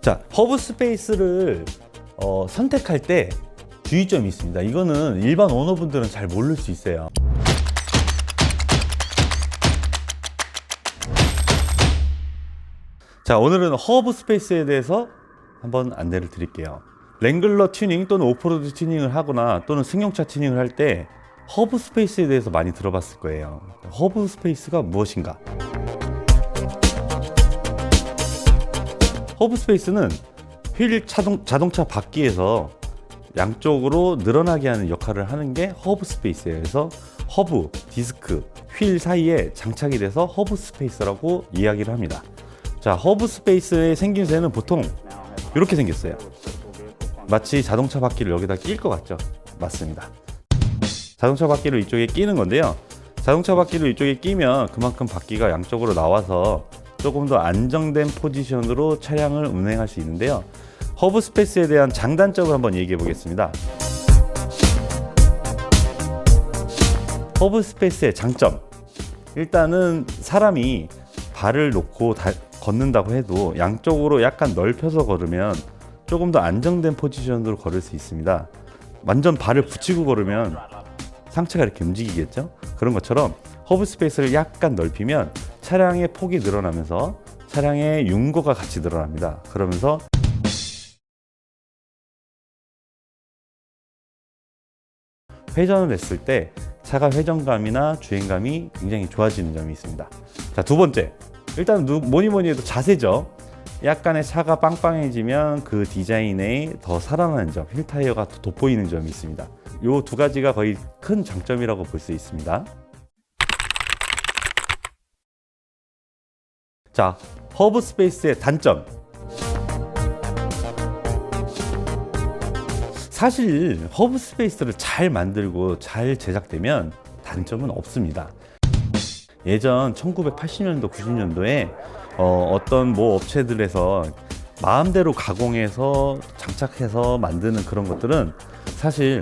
자, 허브 스페이스를 어, 선택할 때 주의점이 있습니다. 이거는 일반 오너분들은 잘 모를 수 있어요. 자, 오늘은 허브 스페이스에 대해서 한번 안내를 드릴게요. 랭글러 튜닝 또는 오프로드 튜닝을 하거나 또는 승용차 튜닝을 할 때 허브 스페이스에 대해서 많이 들어봤을 거예요. 허브 스페이스가 무엇인가? 허브 스페이스는 휠 자동, 자동차 바퀴에서 양쪽으로 늘어나게 하는 역할을 하는 게 허브 스페이스예요. 그래서 허브, 디스크, 휠 사이에 장착이 돼서 허브 스페이스라고 이야기를 합니다. 자, 허브 스페이스의 생김새는 보통 이렇게 생겼어요. 마치 자동차 바퀴를 여기다 낄 것 같죠? 맞습니다. 자동차 바퀴를 이쪽에 끼는 건데요. 자동차 바퀴를 이쪽에 끼면 그만큼 바퀴가 양쪽으로 나와서 조금 더 안정된 포지션으로 차량을 운행할 수 있는데요. 허브 스페이스에 대한 장단점을 한번 얘기해 보겠습니다. 허브 스페이스의 장점. 일단은 사람이 발을 놓고 다- 걷는다고 해도 양쪽으로 약간 넓혀서 걸으면 조금 더 안정된 포지션으로 걸을 수 있습니다. 완전 발을 붙이고 걸으면 상체가 이렇게 움직이겠죠? 그런 것처럼 허브 스페이스를 약간 넓히면 차량의 폭이 늘어나면서 차량의 윤고가 같이 늘어납니다. 그러면서 회전을 했을 때 차가 회전감이나 주행감이 굉장히 좋아지는 점이 있습니다. 자, 두 번째. 일단 누- 뭐니 뭐니 해도 자세죠. 약간의 차가 빵빵해지면 그 디자인에 더 살아나는 점, 휠 타이어가 더 돋보이는 점이 있습니다. 요두 가지가 거의 큰 장점이라고 볼 수 있습니다. 자, 허브 스페이스의 단점. 사실 허브 스페이스를 잘 만들고 잘 제작되면 단점은 없습니다. 예전 1980년도, 90년도에 어, 어떤 뭐 업체들에서 마음대로 가공해서 장착해서 만드는 그런 것들은 사실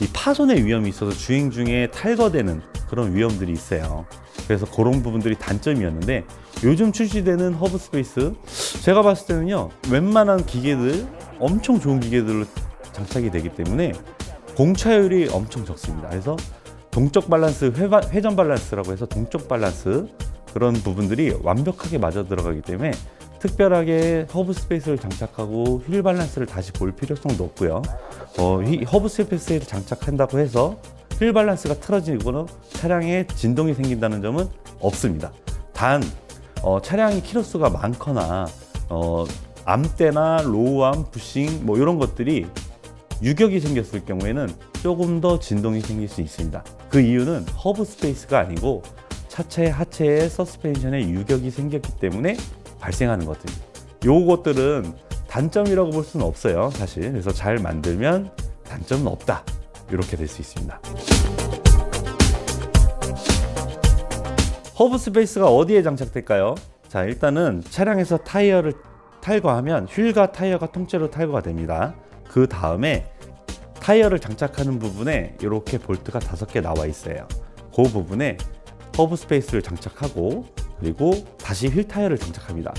이 파손의 위험이 있어서 주행 중에 탈거되는 그런 위험들이 있어요. 그래서 그런 부분들이 단점이었는데 요즘 출시되는 허브 스페이스 제가 봤을 때는요 웬만한 기계들 엄청 좋은 기계들로 장착이 되기 때문에 공차율이 엄청 적습니다. 그래서 동적 밸런스, 회바, 회전 밸런스라고 해서 동적 밸런스 그런 부분들이 완벽하게 맞아 들어가기 때문에 특별하게 허브 스페이스를 장착하고 휠 밸런스를 다시 볼 필요성도 없고요. 어, 이 허브 스페이스에 장착한다고 해서 휠 밸런스가 틀어지거나 차량에 진동이 생긴다는 점은 없습니다. 단 어, 차량이 키로수가 많거나 어, 암대나 로우암, 부싱 뭐 이런 것들이 유격이 생겼을 경우에는 조금 더 진동이 생길 수 있습니다. 그 이유는 허브 스페이스가 아니고 차체 하체의 서스펜션에 유격이 생겼기 때문에 발생하는 것들입니다. 요것들은 단점이라고 볼 수는 없어요, 사실. 그래서 잘 만들면 단점은 없다. 이렇게 될 수 있습니다. 허브 스페이스가 어디에 장착될까요? 자, 일단은 차량에서 타이어를 탈거하면 휠과 타이어가 통째로 탈거가 됩니다. 그 다음에 타이어를 장착하는 부분에 이렇게 볼트가 다섯 개 나와 있어요. 그 부분에 허브 스페이스를 장착하고 그리고 다시 휠 타이어를 장착합니다.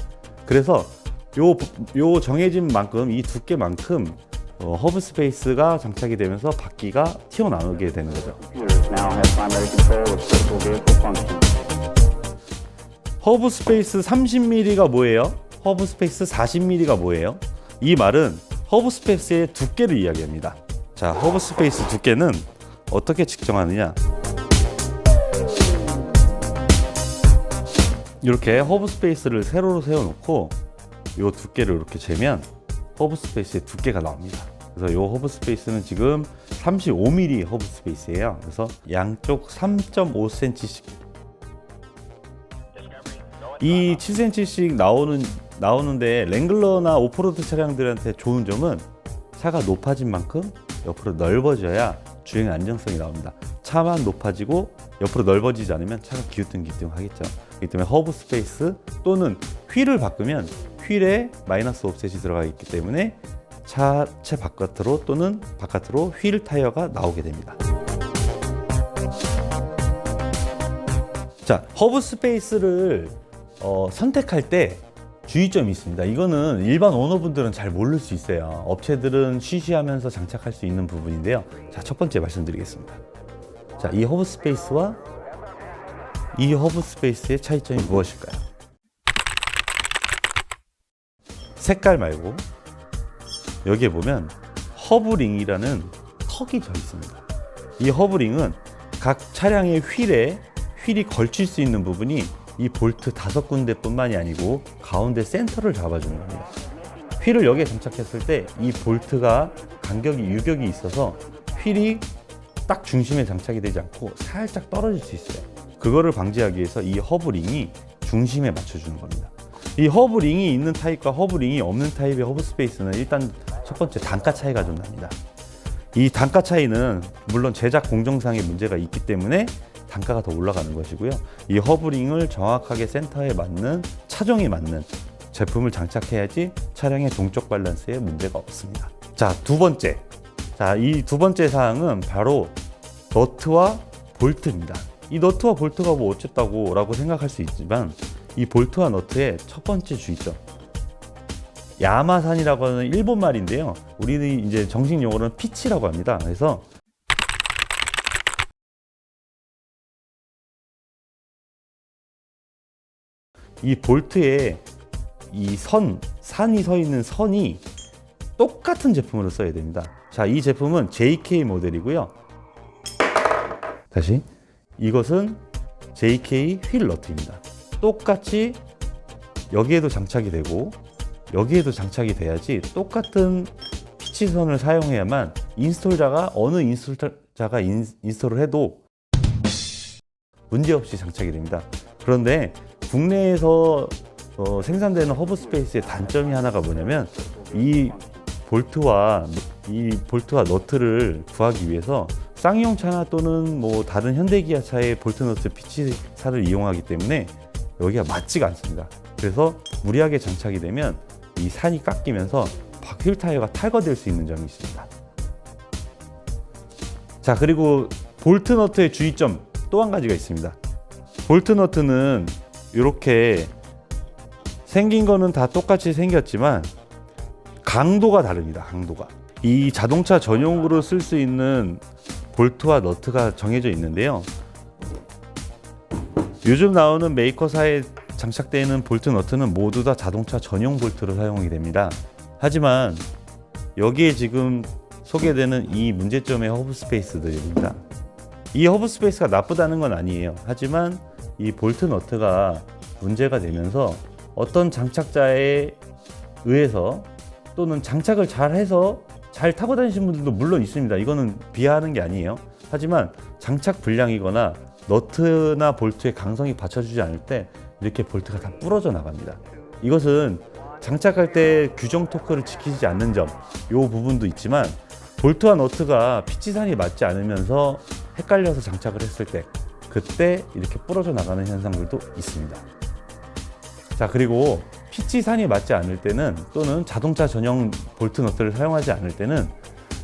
그래서 요, 요 정해진 만큼 이 두께만큼 어, 허브 스페이스가 장착이 되면서 바퀴가 튀어나오게 되는 거죠. 허브 스페이스 30mm가 뭐예요? 허브 스페이스 40mm가 뭐예요? 이 말은 허브 스페이스의 두께를 이야기합니다. 자, 허브 스페이스 두께는 어떻게 측정하느냐? 이렇게 허브 스페이스를 세로로 세워놓고 이 두께를 이렇게 재면 허브 스페이스의 두께가 나옵니다. 그래서 이 허브 스페이스는 지금 35mm 허브 스페이스예요. 그래서 양쪽 3.5cm씩 이 7cm씩 나오는 나오는데 랭글러나 오프로드 차량들한테 좋은 점은 차가 높아진 만큼 옆으로 넓어져야 주행 안정성이 나옵니다. 차만 높아지고 옆으로 넓어지지 않으면 차가 기우뚱기우뚱하겠죠. 그렇기 때문에 허브 스페이스 또는 휠을 바꾸면 휠에 마이너스 옵셋이 들어가 있기 때문에 차체 바깥으로 또는 바깥으로 휠 타이어가 나오게 됩니다. 자, 허브 스페이스를 어, 선택할 때 주의점이 있습니다. 이거는 일반 오너분들은 잘 모를 수 있어요. 업체들은 쉬쉬하면서 장착할 수 있는 부분인데요. 자, 첫 번째 말씀드리겠습니다. 자, 이 허브 스페이스와 이 허브 스페이스의 차이점이 무엇일까요? 색깔 말고 여기에 보면 허브링이라는 턱이 져 있습니다. 이 허브링은 각 차량의 휠에 휠이 걸칠 수 있는 부분이 이 볼트 다섯 군데뿐만이 아니고 가운데 센터를 잡아주는 겁니다. 휠을 여기에 장착했을 때 이 볼트가 간격이 유격이 있어서 휠이 딱 중심에 장착이 되지 않고 살짝 떨어질 수 있어요. 그거를 방지하기 위해서 이 허브링이 중심에 맞춰주는 겁니다. 이 허브링이 있는 타입과 허브링이 없는 타입의 허브 스페이스는 일단 첫 번째 단가 차이가 좀 납니다. 이 단가 차이는 물론 제작 공정상의 문제가 있기 때문에 단가가 더 올라가는 것이고요. 이 허브링을 정확하게 센터에 맞는 차종에 맞는 제품을 장착해야지 차량의 동적 밸런스에 문제가 없습니다. 자, 두 번째. 자, 이 두 번째 사항은 바로 너트와 볼트입니다. 이 너트와 볼트가 뭐 어쨌다고 라고 생각할 수 있지만 이 볼트와 너트의 첫 번째 주의점. 야마산이라고 하는 일본 말인데요. 우리는 이제 정식 용어로는 피치라고 합니다. 그래서 이 볼트에 이 선, 산이 서 있는 선이 똑같은 제품으로 써야 됩니다. 자, 이 제품은 JK 모델이고요. 다시 이것은 JK 휠 너트입니다. 똑같이 여기에도 장착이 되고 여기에도 장착이 돼야지 똑같은 피치선을 사용해야만 인스톨자가 어느 인스톨자가 인, 인스톨을 해도 문제없이 장착이 됩니다. 그런데 국내에서 어, 생산되는 허브 스페이스의 단점이 하나가 뭐냐면 이 볼트와 이 볼트와 너트를 구하기 위해서 쌍용 차나 또는 뭐 다른 현대 기아차의 볼트 너트 피치사를 이용하기 때문에 여기가 맞지가 않습니다. 그래서 무리하게 장착이 되면 이 산이 깎이면서 바퀴 타이어가 탈거될 수 있는 점이 있습니다. 자 그리고 볼트 너트의 주의점 또 한 가지가 있습니다. 볼트 너트는 이렇게 생긴 거는 다 똑같이 생겼지만 강도가 다릅니다. 강도가 이 자동차 전용으로 쓸 수 있는 볼트와 너트가 정해져 있는데요. 요즘 나오는 메이커사에 장착되어 있는 볼트 너트는 모두 다 자동차 전용 볼트로 사용이 됩니다. 하지만 여기에 지금 소개되는 이 문제점의 허브 스페이스들입니다. 이 허브 스페이스가 나쁘다는 건 아니에요. 하지만 이 볼트 너트가 문제가 되면서 어떤 장착자에 의해서 또는 장착을 잘 해서 잘 타고 다니시는 분들도 물론 있습니다. 이거는 비하하는 게 아니에요. 하지만 장착 불량이거나 너트나 볼트의 강성이 받쳐주지 않을 때 이렇게 볼트가 다 부러져 나갑니다. 이것은 장착할 때 규정 토크를 지키지 않는 점, 요 부분도 있지만 볼트와 너트가 피치산이 맞지 않으면서 헷갈려서 장착을 했을 때 그때 이렇게 부러져 나가는 현상들도 있습니다. 자 그리고 피치산이 맞지 않을 때는 또는 자동차 전용 볼트 너트를 사용하지 않을 때는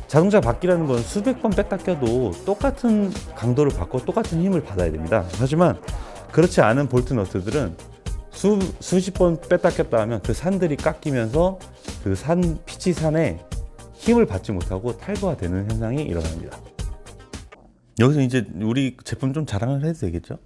자동차 바퀴라는 건 수백 번 뺐다 껴도 똑같은 강도를 받고 똑같은 힘을 받아야 됩니다. 하지만 그렇지 않은 볼트 너트들은 수, 수십 번 뺐다 꼈다 하면 그 산들이 깎이면서 그 산 피치산에 힘을 받지 못하고 탈거가 되는 현상이 일어납니다. 여기서 이제 우리 제품 좀 자랑을 해도 되겠죠?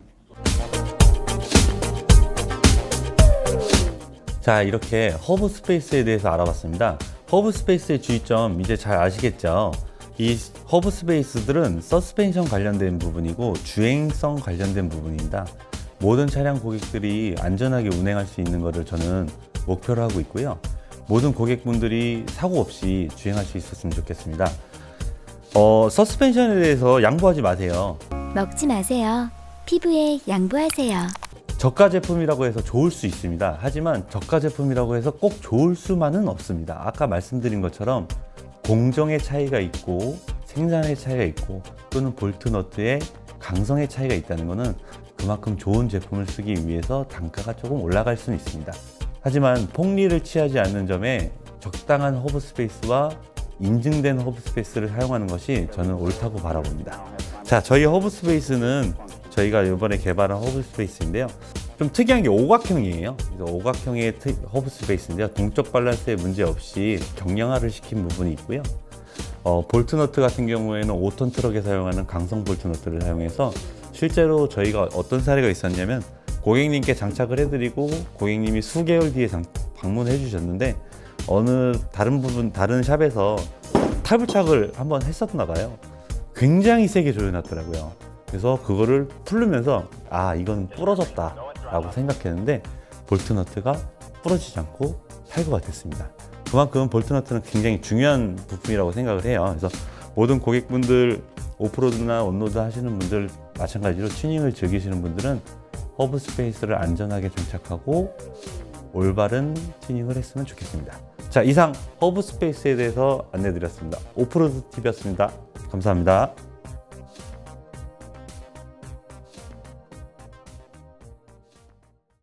자, 이렇게 허브 스페이스에 대해서 알아봤습니다. 허브 스페이스의 주의점 이제 잘 아시겠죠? 이 허브 스페이스들은 서스펜션 관련된 부분이고 주행성 관련된 부분입니다. 모든 차량 고객들이 안전하게 운행할 수 있는 것을 저는 목표로 하고 있고요. 모든 고객분들이 사고 없이 주행할 수 있었으면 좋겠습니다. 어, 서스펜션에 대해서 양보하지 마세요. 먹지 마세요. 피부에 양보하세요. 저가 제품이라고 해서 좋을 수 있습니다. 하지만 저가 제품이라고 해서 꼭 좋을 수만은 없습니다. 아까 말씀드린 것처럼 공정의 차이가 있고 생산의 차이가 있고 또는 볼트 너트의 강성의 차이가 있다는 것은 그만큼 좋은 제품을 쓰기 위해서 단가가 조금 올라갈 수는 있습니다. 하지만 폭리를 취하지 않는 점에 적당한 허브 스페이스와 인증된 허브 스페이스를 사용하는 것이 저는 옳다고 바라봅니다. 자, 저희 허브 스페이스는 저희가 이번에 개발한 허브 스페이스인데요. 좀 특이한 게 오각형이에요. 그래서 오각형의 트- 허브 스페이스인데요. 동적 밸런스에 문제 없이 경량화를 시킨 부분이 있고요. 어, 볼트 너트 같은 경우에는 5톤 트럭에 사용하는 강성 볼트 너트를 사용해서 실제로 저희가 어떤 사례가 있었냐면 고객님께 장착을 해드리고 고객님이 수개월 뒤에 장- 방문해 주셨는데 어느 다른 부분 다른 샵에서 탈부착을 한번 했었나 봐요. 굉장히 세게 조여놨더라고요. 그래서 그거를 풀르면서 아 이건 부러졌다 라고 생각했는데 볼트 너트가 부러지지 않고 탈거가 됐습니다. 그만큼 볼트 너트는 굉장히 중요한 부품이라고 생각을 해요. 그래서 모든 고객분들 오프로드나 온로드 하시는 분들 마찬가지로 튜닝을 즐기시는 분들은 허브 스페이스를 안전하게 장착하고 올바른 튜닝을 했으면 좋겠습니다. 자 이상 허브 스페이스에 대해서 안내드렸습니다. 오프로드 TV였습니다. 감사합니다.